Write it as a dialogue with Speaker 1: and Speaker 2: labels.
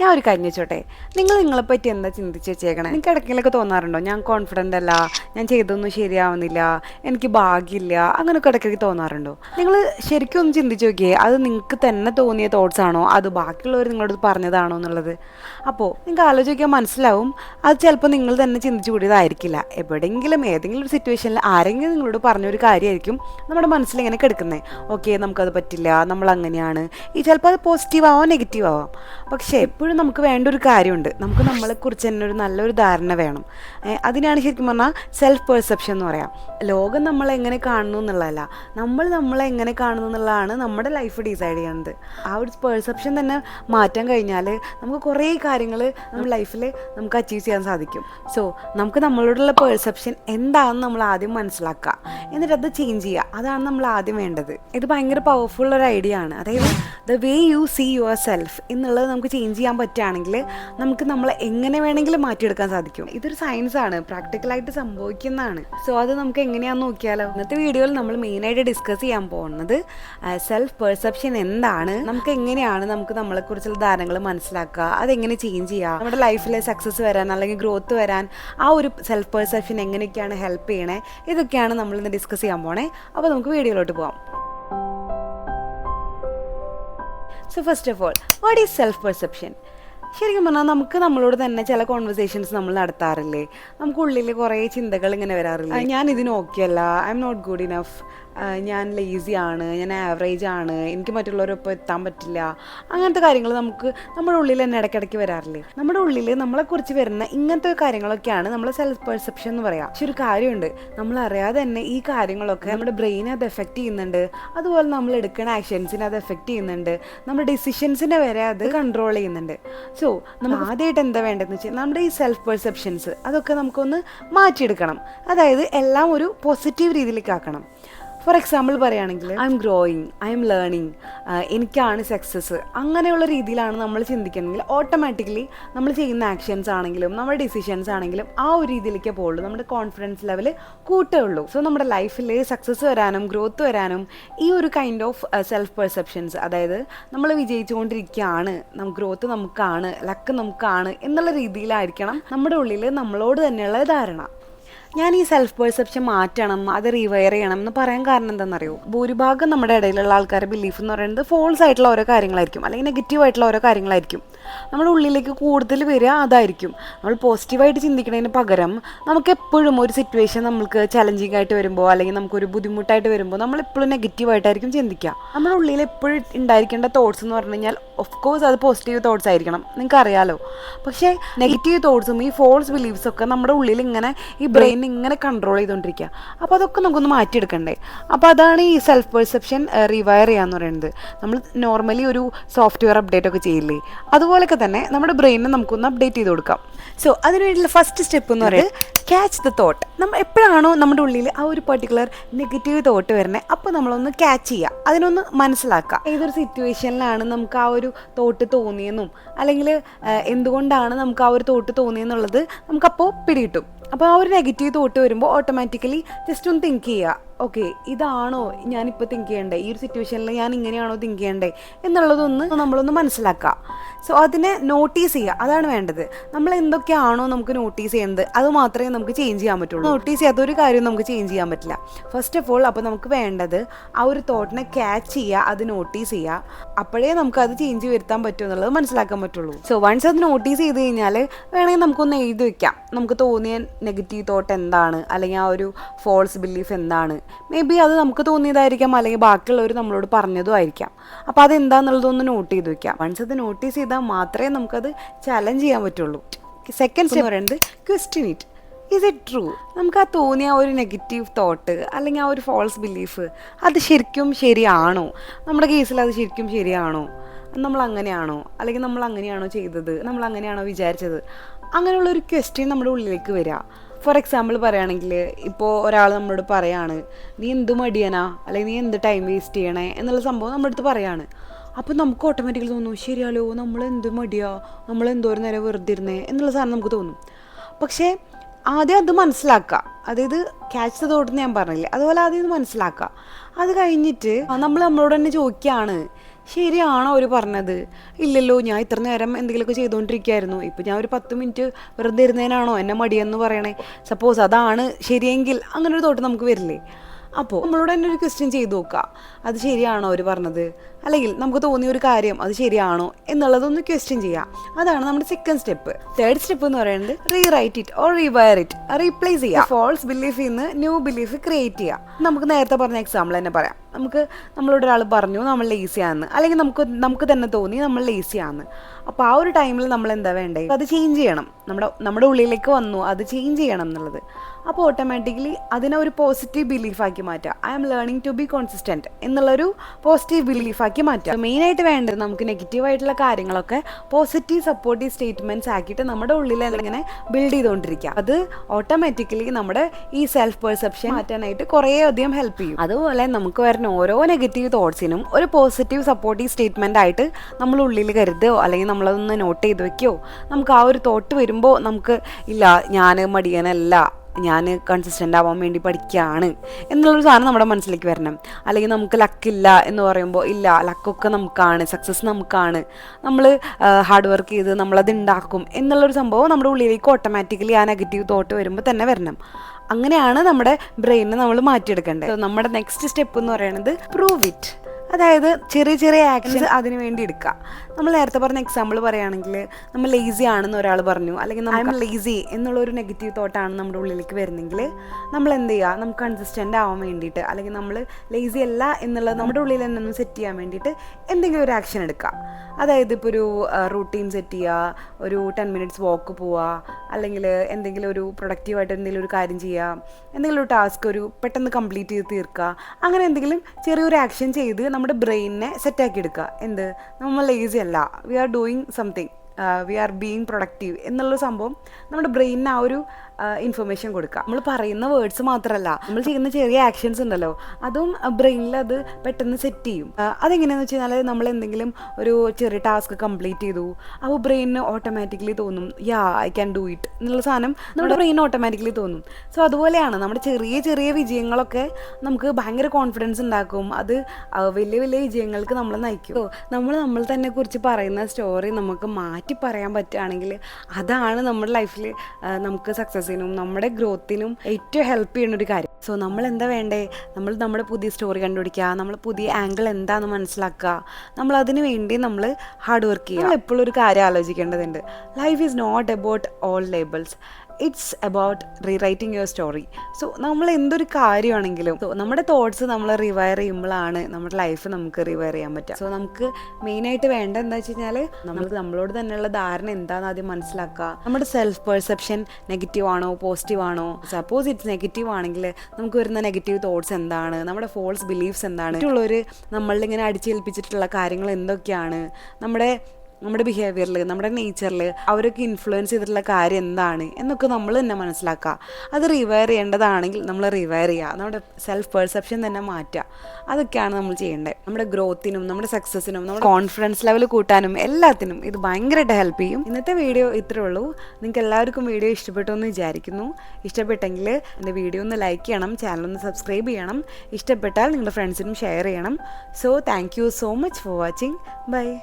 Speaker 1: ഞാൻ ഒരു കാര്യം ചോട്ടെ നിങ്ങൾ നിങ്ങളെ പറ്റി എന്താ ചിന്തിച്ച് വെച്ചേക്കണേ? എനിക്ക് ഇടയ്ക്കിലൊക്കെ തോന്നാറുണ്ടോ? ഞാൻ കോൺഫിഡന്റ് അല്ല ഞാൻ ചെയ്തൊന്നും ശരിയാവുന്നില്ല എനിക്ക് ഭാഗ്യമില്ല അങ്ങനെയൊക്കെ ഇടയ്ക്കിടയ്ക്ക് തോന്നാറുണ്ടോ? നിങ്ങൾ ശരിക്കും ഒന്ന് ചിന്തിച്ച് നോക്കിയേ അത് നിങ്ങൾക്ക് തന്നെ തോന്നിയ തോട്ട്സ് ആണോ? അത് ബാക്കിയുള്ളവർ നിങ്ങളോട് പറഞ്ഞതാണോ എന്നുള്ളത്? അപ്പോൾ നിങ്ങൾക്ക് ആലോചിക്കാൻ മനസ്സിലാവും അത് ചിലപ്പോൾ നിങ്ങൾ തന്നെ ചിന്തിച്ചു കൂടിയതായിരിക്കില്ല. എവിടെയെങ്കിലും ഏതെങ്കിലും ഒരു സിറ്റുവേഷനിൽ ആരെങ്കിലും നിങ്ങളോട് പറഞ്ഞൊരു കാര്യമായിരിക്കും നമ്മുടെ മനസ്സിൽ ഇങ്ങനെ കിടക്കുന്നത് ഓക്കെ നമുക്കത് പറ്റില്ല നമ്മൾ അങ്ങനെയാണ് ഈ ചിലപ്പോൾ അത് പോസിറ്റീവ് ആവാം നെഗറ്റീവ് ആവാം? പക്ഷേ എപ്പോഴും നമുക്ക് വേണ്ട ഒരു കാര്യമുണ്ട്. നമുക്ക് നമ്മളെക്കുറിച്ച് തന്നെ ഒരു നല്ലൊരു ധാരണ വേണം. അതിനാണ് ശരിക്കും പറഞ്ഞാൽ സെൽഫ് പെർസെപ്ഷൻ എന്ന് പറയാം. ലോകം നമ്മളെ എങ്ങനെ കാണുന്നു എന്നുള്ളതല്ല. നമ്മൾ നമ്മളെ എങ്ങനെ കാണുന്നു എന്നുള്ളതാണ് നമ്മുടെ ലൈഫ് ഡിസൈഡ് ചെയ്യുന്നത് ആ ഒരു പെർസെപ്ഷൻ തന്നെ മാറ്റാൻ കഴിഞ്ഞാൽ നമുക്ക് കുറേ കാര്യങ്ങൾ നമ്മുടെ ലൈഫിൽ നമുക്ക് അച്ചീവ് ചെയ്യാൻ സാധിക്കും. സോ നമുക്ക് നമ്മളോടുള്ള പെർസെപ്ഷൻ എന്താണെന്ന് നമ്മൾ ആദ്യം മനസ്സിലാക്കുക. എന്നിട്ട് അത് ചേഞ്ച് ചെയ്യുക. അതാണ് നമ്മൾ ആദ്യം വേണ്ടത്. ഇത് ഭയങ്കര പവർഫുൾ ഒരു ഐഡിയ ആണ്. അതായത് the way you see yourself എന്നുള്ളത് നമുക്ക് ചേഞ്ച് ചെയ്യാൻ പറ്റുകയാണെങ്കിൽ നമുക്ക് നമ്മളെ എങ്ങനെ വേണമെങ്കിലും മാറ്റിയെടുക്കാൻ സാധിക്കും. ഇതൊരു സയൻസ് ആണ്. പ്രാക്ടിക്കലായിട്ട് സംഭവിക്കുന്നതാണ്. സോ അത് നമുക്ക് എങ്ങനെയാണെന്ന് നോക്കിയാലോ? ഇന്നത്തെ വീഡിയോയിൽ നമ്മൾ മെയിനായിട്ട് ഡിസ്കസ് ചെയ്യാൻ പോകുന്നത് സെൽഫ് പെർസെപ്ഷൻ എന്താണ്? നമുക്ക് എങ്ങനെയാണ് നമുക്ക് നമ്മളെ നമ്മളെക്കുറിച്ചുള്ള ധാരണകൾ മനസ്സിലാക്കുക? അതെങ്ങനെ ചേഞ്ച് ചെയ്യുക? നമ്മുടെ ലൈഫിൽ സക്സസ് വരാൻ അല്ലെങ്കിൽ ഗ്രോത്ത് വരാൻ ആ ഒരു സെൽഫ് പെർസെപ്ഷൻ എങ്ങനെയൊക്കെയാണ് ഹെൽപ്പ് ചെയ്യണേ? ഇതൊക്കെയാണ് നമ്മൾ ഇന്ന് ഡിസ്കസ് ചെയ്യാൻ പോണേ. അപ്പോൾ നമുക്ക് വീഡിയോയിലോട്ട് പോകാം so first of all what is self perception ശരിക്കും പറഞ്ഞാൽ നമുക്ക് നമ്മളോട് തന്നെ ചില കോൺവെർസേഷൻസ് നമ്മൾ നടത്താറില്ലേ? നമുക്ക് ഉള്ളിൽ കുറേ ചിന്തകൾ ഇങ്ങനെ വരാറില്ലേ? ഞാൻ ഇതിന് ഓക്കെ അല്ല I'm not good enough ഞാൻ ലേസി ആണ് ഞാൻ ആവറേജ് ആണ് എനിക്ക് മറ്റുള്ളവരൊപ്പം എത്താൻ പറ്റില്ല. അങ്ങനത്തെ കാര്യങ്ങൾ നമുക്ക് നമ്മുടെ ഉള്ളിൽ തന്നെ ഇടയ്ക്കിടയ്ക്ക് വരാറില്ലേ? നമ്മുടെ ഉള്ളിൽ നമ്മളെക്കുറിച്ച് വരുന്ന ഇങ്ങനത്തെ കാര്യങ്ങളൊക്കെയാണ് നമ്മളെ സെൽഫ് പെർസെപ്ഷൻ എന്ന് പറയാം. പക്ഷെ ഒരു കാര്യമുണ്ട് നമ്മൾ അറിയാതെ തന്നെ ഈ കാര്യങ്ങളൊക്കെ നമ്മുടെ ബ്രെയിനെ അത് എഫക്റ്റ് ചെയ്യുന്നുണ്ട്. അതുപോലെ നമ്മൾ എടുക്കുന്ന ആക്ഷൻസിനെ അത് എഫക്റ്റ് ചെയ്യുന്നുണ്ട്. നമ്മുടെ ഡിസിഷൻസിനെ വരെ അത് കൺട്രോൾ ചെയ്യുന്നുണ്ട്. സോ നമ്മൾ ആദ്യമായിട്ട് എന്താ വേണ്ടതെന്ന് വെച്ചാൽ നമ്മുടെ ഈ സെൽഫ് പെർസെപ്ഷൻസ് അതൊക്കെ നമുക്കൊന്ന് മാറ്റിയെടുക്കണം. അതായത് എല്ലാം ഒരു പോസിറ്റീവ് രീതിയിലേക്ക് ആക്കണം. ഫോർ എക്സാമ്പിൾ പറയുകയാണെങ്കിൽ I'm growing I'm learning എനിക്കാണ് സക്സസ് അങ്ങനെയുള്ള രീതിയിലാണ് നമ്മൾ ചിന്തിക്കണമെങ്കിൽ ഓട്ടോമാറ്റിക്കലി നമ്മൾ ചെയ്യുന്ന ആക്ഷൻസ് ആണെങ്കിലും നമ്മുടെ ഡിസിഷൻസ് ആണെങ്കിലും ആ ഒരു രീതിയിലേക്ക് പോകുള്ളൂ. നമ്മുടെ കോൺഫിഡൻസ് ലെവൽ കൂട്ടുകയുള്ളൂ സോ നമ്മുടെ ലൈഫിൽ സക്സസ് വരാനും ഗ്രോത്ത് വരാനും ഈ ഒരു കൈൻഡ് ഓഫ് സെൽഫ് പെർസെപ്ഷൻസ് അതായത് നമ്മൾ വിജയിച്ചുകൊണ്ടിരിക്കുകയാണ് നമുക്ക് ഗ്രോത്ത് നമുക്കാണ് ലക്ക് നമുക്കാണ് എന്നുള്ള രീതിയിലായിരിക്കണം നമ്മുടെ ഉള്ളിൽ നമ്മളോട് തന്നെയുള്ള ധാരണ. ഞാൻ ഈ സെൽഫ് പെർസെപ്ഷൻ മാറ്റണം അത് റീവയർ ചെയ്യണം എന്ന് പറയാൻ കാരണം എന്താണെന്നറിയോ? ഭൂരിഭാഗം നമ്മുടെ ഇടയിലുള്ള ആൾക്കാരുടെ ബിലീഫ് എന്ന് പറയുന്നത് ഫോൾസ് ആയിട്ടുള്ള ഓരോ കാര്യങ്ങളായിരിക്കും. അല്ലെങ്കിൽ നെഗറ്റീവ് ആയിട്ടുള്ള ഓരോ കാര്യങ്ങളായിരിക്കും. നമ്മുടെ ഉള്ളിലേക്ക് കൂടുതൽ വരിക അതായിരിക്കും. നമ്മൾ പോസിറ്റീവായിട്ട് ചിന്തിക്കുന്നതിന് പകരം നമുക്ക് എപ്പോഴും ഒരു സിറ്റുവേഷൻ നമുക്ക് ചലഞ്ചിങ് ആയിട്ട് വരുമ്പോൾ അല്ലെങ്കിൽ നമുക്കൊരു ബുദ്ധിമുട്ടായിട്ട് വരുമ്പോൾ നമ്മൾ എപ്പോഴും നെഗറ്റീവായിട്ടായിരിക്കും ചിന്തിക്കുക. നമ്മുടെ ഉള്ളിൽ എപ്പോഴും ഉണ്ടായിരിക്കേണ്ട തോട്ട്സ് എന്ന് പറഞ്ഞു കഴിഞ്ഞാൽ ഓഫ് കോഴ്സ് അത് പോസിറ്റീവ് തോട്ട്സ് ആയിരിക്കണം. നിങ്ങൾക്ക് അറിയാലോ പക്ഷേ നെഗറ്റീവ് തോട്ട്സും ഈ ഫോൾസ് ബിലീഫ്സൊക്കെ നമ്മുടെ ഉള്ളിൽ ഇങ്ങനെ ഈ ബ്രെയിൻ ഇങ്ങനെ കൺട്രോൾ ചെയ്തുകൊണ്ടിരിക്കുക അപ്പോൾ അതൊക്കെ നമുക്കൊന്ന് മാറ്റിയെടുക്കണ്ടേ. അപ്പോൾ അതാണ് ഈ സെൽഫ് പെർസെപ്ഷൻ റിവയർ ചെയ്യാന്ന് പറയുന്നത് നമ്മൾ നോർമലി ഒരു സോഫ്റ്റ്വെയർ അപ്ഡേറ്റ് ഒക്കെ ചെയ്യില്ലേ. അതുപോലൊക്കെ തന്നെ നമ്മുടെ ബ്രെയിനെ നമുക്കൊന്ന് അപ്ഡേറ്റ് ചെയ്ത് കൊടുക്കാം. സോ അതിനുവേണ്ടിയുള്ള ഫസ്റ്റ് സ്റ്റെപ്പ് എന്ന് പറയുന്നത് ക്യാച്ച് ദ തോട്ട് നമ്മൾ എപ്പോഴാണോ നമ്മുടെ ഉള്ളിൽ ആ ഒരു പെർട്ടിക്കുലർ നെഗറ്റീവ് തോട്ട് വരുന്നത് അപ്പോൾ നമ്മളൊന്ന് ക്യാച്ച് ചെയ്യുക അതിനൊന്ന് മനസ്സിലാക്കുക ഏതൊരു സിറ്റുവേഷനിലാണ് നമുക്ക് ആ ഒരു തോട്ട് തോന്നിയെന്നും അല്ലെങ്കിൽ എന്തുകൊണ്ടാണ് നമുക്ക് ആ ഒരു തോട്ട് തോന്നിയെന്നുള്ളത് നമുക്കപ്പോൾ പിടികിട്ടും. അപ്പോൾ ആ ഒരു നെഗറ്റീവ് തോട്ട് വരുമ്പോൾ ഓട്ടോമാറ്റിക്കലി ജസ്റ്റ് ഒന്ന് തിങ്ക് ചെയ്യുക. ഓക്കെ ഇതാണോ ഞാനിപ്പോൾ തിങ്ക് ചെയ്യണ്ടേ? ഈ ഒരു സിറ്റുവേഷനിൽ ഞാൻ ഇങ്ങനെയാണോ തിങ്ക് ചെയ്യണ്ടേ? എന്നുള്ളതൊന്ന് നമ്മളൊന്ന് മനസ്സിലാക്കുക സോ അതിനെ നോട്ടീസ് ചെയ്യുക അതാണ് വേണ്ടത്. നമ്മൾ എന്തൊക്കെയാണോ നമുക്ക് നോട്ടീസ് ചെയ്യേണ്ടത് അത് മാത്രമേ നമുക്ക് ചേഞ്ച് ചെയ്യാൻ പറ്റുള്ളൂ. നോട്ടീസ് ചെയ്യാത്ത ഒരു കാര്യം നമുക്ക് ചേഞ്ച് ചെയ്യാൻ പറ്റില്ല. ഫസ്റ്റ് ഓഫ് ഓൾ അപ്പോൾ നമുക്ക് വേണ്ടത് ആ ഒരു തോട്ടിനെ ക്യാച്ച് ചെയ്യുക അത് നോട്ടീസ് ചെയ്യുക അപ്പോഴേ നമുക്ക് അത് ചേഞ്ച് വരുത്താൻ പറ്റും എന്നുള്ളത് മനസ്സിലാക്കാൻ പറ്റുള്ളൂ. സോ വൺസ് അത് നോട്ടീസ് ചെയ്ത് കഴിഞ്ഞാൽ വേണമെങ്കിൽ നമുക്കൊന്ന് എഴുതി വയ്ക്കാം നമുക്ക് തോന്നിയ നെഗറ്റീവ് തോട്ട് എന്താണ്? അല്ലെങ്കിൽ ആ ഒരു ഫോൾസ് ബിലീഫ് എന്താണ്? മേ ബി അത് നമുക്ക് തോന്നിയതായിരിക്കാം അല്ലെങ്കിൽ ബാക്കിയുള്ളവർ നമ്മളോട് പറഞ്ഞതും ആയിരിക്കാം. അപ്പോൾ അതെന്താന്നുള്ളതൊന്ന് നോട്ട് ചെയ്ത് വെക്കാം. വൺസ് അത് നോട്ടീസ് ചെയ്താൽ മാത്രമേ നമുക്കത് ചലഞ്ച് ചെയ്യാൻ പറ്റുള്ളൂ. സെക്കൻഡ് സ്റ്റെപ്പ് പറയുന്നത് question it is it true നമുക്ക് ആ തോന്നിയ ഒരു നെഗറ്റീവ് തോട്ട് അല്ലെങ്കിൽ ആ ഒരു ഫോൾസ് ബിലീഫ് അത് ശരിക്കും ശരിയാണോ? നമ്മുടെ കേസിൽ അത് ശരിക്കും ശരിയാണോ? നമ്മൾ അങ്ങനെയാണോ? അല്ലെങ്കിൽ നമ്മൾ അങ്ങനെയാണോ ചെയ്തത്? നമ്മൾ അങ്ങനെയാണോ വിചാരിച്ചത്? അങ്ങനെയുള്ള ഒരു ക്വസ്റ്റ്യൻ നമ്മുടെ ഉള്ളിലേക്ക് വരിക. ഫോർ എക്സാമ്പിൾ പറയുകയാണെങ്കിൽ ഇപ്പോൾ ഒരാൾ നമ്മളോട് പറയാണ് നീ എന്ത് മടിയനാ? അല്ലെങ്കിൽ നീ എന്ത് ടൈം വേസ്റ്റ് ചെയ്യണേ? എന്നുള്ള സംഭവം നമ്മുടെ അടുത്ത് പറയാണ്. അപ്പോൾ നമുക്ക് ഓട്ടോമാറ്റിക്കലി തോന്നും ശരിയാലോ നമ്മൾ എന്ത് മടിയാ? നമ്മൾ എന്തോരം നേരം വെറുതെ ഇരുന്നേ? എന്നുള്ള സാധനം നമുക്ക് തോന്നും. പക്ഷേ ആദ്യം അത് മനസ്സിലാക്കുക. അതായത് ക്യാച്ച് ദ തോട്ടെന്ന് ഞാൻ പറഞ്ഞില്ലേ? അതുപോലെ ആദ്യം ഇത് മനസ്സിലാക്കുക. അത് കഴിഞ്ഞിട്ട് നമ്മൾ നമ്മളോട് തന്നെ ചോദിക്കുകയാണ് ശരിയാണോ അവർ പറഞ്ഞത്? ഇല്ലല്ലോ ഞാൻ ഇത്ര നേരം എന്തെങ്കിലുമൊക്കെ ചെയ്തുകൊണ്ടിരിക്കുകയായിരുന്നു ഇപ്പം ഞാൻ ഒരു പത്ത് മിനിറ്റ് വെറുതെ ഇരുന്നതിനാണോ എന്നെ മടിയെന്ന് പറയണേ? സപ്പോസ് അതാണ് ശരിയെങ്കിൽ അങ്ങനെ ഒരു തോട്ട് നമുക്ക് വരില്ലേ? അപ്പോൾ നമ്മളോട് തന്നെ ഒരു ക്വസ്റ്റ്യൻ ചെയ്ത് നോക്കുക അത് ശരിയാണോ അവർ പറഞ്ഞത്? അല്ലെങ്കിൽ നമുക്ക് തോന്നിയ ഒരു കാര്യം അത് ശരിയാണോ എന്നുള്ളതൊന്ന് ക്വസ്റ്റ്യൻ ചെയ്യാം. അതാണ് നമ്മുടെ സെക്കൻഡ് സ്റ്റെപ്പ് തേർഡ് സ്റ്റെപ്പ് എന്ന് പറയുന്നത് rewrite it or rewire it replace ചെയ്യുക ഫോൾസ് ബിലീഫിൽ നിന്ന് ന്യൂ ബിലീഫ് ക്രിയേറ്റ് ചെയ്യുക നമുക്ക് നേരത്തെ പറഞ്ഞ എക്സാമ്പിൾ തന്നെ പറയാം. നമുക്ക് നമ്മളോട് ഒരാൾ പറഞ്ഞു നമ്മൾ ലേസി ആണെന്ന് അല്ലെങ്കിൽ നമുക്ക് നമുക്ക് തന്നെ തോന്നി നമ്മൾ ലേസി ആണ് അപ്പോൾ ആ ഒരു ടൈമിൽ നമ്മൾ എന്താ വേണ്ടത് അത് ചേഞ്ച് ചെയ്യണം. നമ്മുടെ നമ്മുടെ ഉള്ളിലേക്ക് വന്നു. അത് ചേഞ്ച് ചെയ്യണം എന്നുള്ളത്. അപ്പോൾ ഓട്ടോമാറ്റിക്കലി അതിനെ ഒരു പോസിറ്റീവ് ബിലീഫാക്കി മാറ്റുക. I am learning to be consistent എന്നുള്ളൊരു പോസിറ്റീവ് ബിലീഫാക്കി മാറ്റുക. മെയിനായിട്ട് വേണ്ടത് നമുക്ക് നെഗറ്റീവായിട്ടുള്ള കാര്യങ്ങളൊക്കെ പോസിറ്റീവ് സപ്പോർട്ടീവ് സ്റ്റേറ്റ്മെന്റ്സ് ആക്കിയിട്ട് നമ്മുടെ ഉള്ളിൽ ഇങ്ങനെ ബിൽഡ് ചെയ്തുകൊണ്ടിരിക്കുക. അത് ഓട്ടോമാറ്റിക്കലി നമ്മുടെ ഈ സെൽഫ് പെർസെപ്ഷൻ മാറ്റാനായിട്ട് കുറേ അധികം ഹെൽപ്പ് ചെയ്യും. അതുപോലെ നമുക്ക് വരുന്ന ഓരോ നെഗറ്റീവ് തോട്ട്സിനും ഒരു പോസിറ്റീവ് സപ്പോർട്ടീവ് സ്റ്റേറ്റ്മെന്റ് ആയിട്ട് നമ്മൾ ഉള്ളിൽ കരുതോ അല്ലെങ്കിൽ നമ്മളതൊന്ന് നോട്ട് ചെയ്ത് വെക്കുകയോ നമുക്ക് ആ ഒരു തോട്ട് വരുമ്പോൾ നമുക്ക് ഇല്ല ഞാൻ മടിയനല്ല. ഞാൻ കൺസിസ്റ്റന്റ് ആവാൻ വേണ്ടി പഠിക്കുകയാണ് എന്നുള്ളൊരു സാധനം നമ്മുടെ മനസ്സിലേക്ക് വരണം. അല്ലെങ്കിൽ നമുക്ക് ലക്കില്ല എന്ന് പറയുമ്പോൾ ഇല്ല ലക്കൊക്കെ നമുക്കാണ് സക്സസ് നമുക്കാണ്. നമ്മൾ ഹാർഡ് വർക്ക് ചെയ്ത് നമ്മളത് ഉണ്ടാക്കും എന്നുള്ളൊരു സംഭവം നമ്മുടെ ഉള്ളിലേക്ക് ഓട്ടോമാറ്റിക്കലി ആ നെഗറ്റീവ് തോട്ട് വരുമ്പോൾ തന്നെ വരണം. അങ്ങനെയാണ് നമ്മുടെ ബ്രെയിനെ നമ്മൾ മാറ്റിയെടുക്കേണ്ടത്. നമ്മുടെ നെക്സ്റ്റ് സ്റ്റെപ്പ് എന്ന് പറയുന്നത് പ്രൂവ് ഇറ്റ് അതായത് ചെറിയ ചെറിയ ആക്ഷൻസ് അതിന് വേണ്ടി എടുക്കുക. നമ്മൾ നേരത്തെ പറഞ്ഞ എക്സാമ്പിൾ പറയുകയാണെങ്കിൽ നമ്മൾ ലേസി ആണെന്ന് ഒരാൾ പറഞ്ഞു. അല്ലെങ്കിൽ നമ്മൾ ലേസി എന്നുള്ളൊരു നെഗറ്റീവ് തോട്ടാണ് നമ്മുടെ ഉള്ളിലേക്ക് വരുന്നെങ്കിൽ നമ്മൾ എന്ത് ചെയ്യുക? നമുക്ക് കൺസിസ്റ്റന്റ് ആവാൻ വേണ്ടിയിട്ട് അല്ലെങ്കിൽ നമ്മൾ ലേസി അല്ല എന്നുള്ളത് നമ്മുടെ ഉള്ളിൽ തന്നെ ഒന്ന് സെറ്റ് ചെയ്യാൻ വേണ്ടിയിട്ട് എന്തെങ്കിലും ഒരു ആക്ഷൻ എടുക്കുക. അതായത് ഇപ്പോൾ ഒരു റൂട്ടീൻ സെറ്റ് ചെയ്യുക ഒരു ടെൻ മിനിറ്റ്സ് വാക്ക് പോവുക അല്ലെങ്കിൽ എന്തെങ്കിലും ഒരു പ്രൊഡക്റ്റീവായിട്ട് എന്തെങ്കിലും ഒരു കാര്യം ചെയ്യുക എന്തെങ്കിലും ഒരു ടാസ്ക് ഒരു പെട്ടെന്ന് കംപ്ലീറ്റ് ചെയ്ത് തീർക്കുക അങ്ങനെ എന്തെങ്കിലും ചെറിയൊരു ആക്ഷൻ ചെയ്ത് നമ്മുടെ ബ്രെയിനിനെ സെറ്റാക്കി എടുക്കുക എന്ത്? നമ്മൾ ലേസി അല്ല. We are doing something we are being productive എന്നുള്ള സംഭവം നമ്മുടെ ബ്രെയിനിന് ആ ഒരു ഇൻഫർമേഷൻ കൊടുക്കുക. നമ്മൾ പറയുന്ന വേർഡ്സ് മാത്രമല്ല നമ്മൾ ചെയ്യുന്ന ചെറിയ ആക്ഷൻസ് ഉണ്ടല്ലോ അതും ബ്രെയിനിൽ അത് പെട്ടെന്ന് സെറ്റ് ചെയ്യും. അതെങ്ങനെയാണെന്ന് വെച്ച് കഴിഞ്ഞാൽ നമ്മൾ എന്തെങ്കിലും ഒരു ചെറിയ ടാസ്ക് കംപ്ലീറ്റ് ചെയ്തു അപ്പോൾ ബ്രെയിനിന് ഓട്ടോമാറ്റിക്കലി തോന്നും yeah I can do it എന്നുള്ള സാധനം നമ്മുടെ ബ്രെയിൻ ഓട്ടോമാറ്റിക്കലി തോന്നും. സോ അതുപോലെയാണ് നമ്മുടെ ചെറിയ ചെറിയ വിജയങ്ങളൊക്കെ നമുക്ക് ഭയങ്കര കോൺഫിഡൻസ് ഉണ്ടാക്കും. അത് വലിയ വലിയ വിജയങ്ങൾക്ക് നമ്മൾ നയിക്കും. നമ്മൾ നമ്മൾ തന്നെ കുറിച്ച് പറയുന്ന സ്റ്റോറി നമുക്ക് മാറ്റി പറയാൻ പറ്റുകയാണെങ്കിൽ അതാണ് നമ്മുടെ ലൈഫിൽ നമുക്ക് സക്സസ്സിനും നമ്മുടെ ഗ്രോത്തിനും ഏറ്റവും ഹെൽപ്പ് ചെയ്യുന്ന ഒരു കാര്യം. സോ നമ്മൾ എന്താ വേണ്ടേ? നമ്മൾ നമ്മുടെ പുതിയ സ്റ്റോറി കണ്ടുപിടിക്കുക നമ്മൾ പുതിയ ആംഗിൾ എന്താണെന്ന് മനസ്സിലാക്കുക. നമ്മൾ അതിന് വേണ്ടി നമ്മൾ ഹാർഡ് വർക്ക് ചെയ്യുക. എപ്പോഴും ഒരു കാര്യം ആലോചിക്കേണ്ടതുണ്ട്. Life is not about all labels it's about rewriting your story so നമ്മൾ എന്തൊരു കാര്യമാണെങ്കിലും സോ നമ്മുടെ തോട്ട്സ് നമ്മൾ റിവയർ ചെയ്യുമ്പോഴാണ് നമ്മുടെ ലൈഫ് നമുക്ക് റിവയർ ചെയ്യാൻ പറ്റുക. സോ നമുക്ക് മെയിനായിട്ട് വേണ്ട എന്താ വെച്ച് കഴിഞ്ഞാൽ നമുക്ക് നമ്മളോട് തന്നെയുള്ള ധാരണ എന്താണെന്ന് ആദ്യം മനസ്സിലാക്കുക. നമ്മുടെ സെൽഫ് പെർസെപ്ഷൻ നെഗറ്റീവ് ആണോ പോസിറ്റീവ് ആണോ? സപ്പോസ് ഇറ്റ്സ് നെഗറ്റീവ് ആണെങ്കിൽ നമുക്ക് വരുന്ന നെഗറ്റീവ് തോട്ട്സ് എന്താണ്? നമ്മുടെ ഫോൾസ് ബിലീഫ്സ് എന്താണ്? മറ്റുള്ളവർ നമ്മളിങ്ങനെ അടിച്ചേൽപ്പിച്ചിട്ടുള്ള കാര്യങ്ങൾ എന്തൊക്കെയാണ്? നമ്മുടെ നമ്മുടെ ബിഹേവിയറിൽ നമ്മുടെ നേച്ചറിൽ അവരൊക്കെ ഇൻഫ്ലുവൻസ് ചെയ്തിട്ടുള്ള കാര്യം എന്താണ് എന്നൊക്കെ നമ്മൾ തന്നെ മനസ്സിലാക്കുക. അത് റിവയർ ചെയ്യേണ്ടതാണെങ്കിൽ നമ്മൾ റിവയർ ചെയ്യുക. നമ്മുടെ സെൽഫ് പെർസെപ്ഷൻ തന്നെ മാറ്റുക. അതൊക്കെയാണ് നമ്മൾ ചെയ്യേണ്ടത്. നമ്മുടെ ഗ്രോത്തിനും നമ്മുടെ സക്സസ്സിനും നമ്മുടെ കോൺഫിഡൻസ് ലെവൽ കൂട്ടാനും എല്ലാത്തിനും ഇത് ഭയങ്കരമായിട്ട് ഹെൽപ്പ് ചെയ്യും. ഇന്നത്തെ വീഡിയോ ഇത്രേ ഉള്ളൂ. നിങ്ങൾക്ക് എല്ലാവർക്കും വീഡിയോ ഇഷ്ടപ്പെട്ടു എന്ന് വിചാരിക്കുന്നു. ഇഷ്ടപ്പെട്ടെങ്കിൽ എന്റെ വീഡിയോ ഒന്ന് ലൈക്ക് ചെയ്യണം ചാനൽ ഒന്ന് സബ്സ്ക്രൈബ് ചെയ്യണം. ഇഷ്ടപ്പെട്ടാൽ നിങ്ങളുടെ ഫ്രണ്ട്സിനും ഷെയർ ചെയ്യണം. So thank you so much for watching bye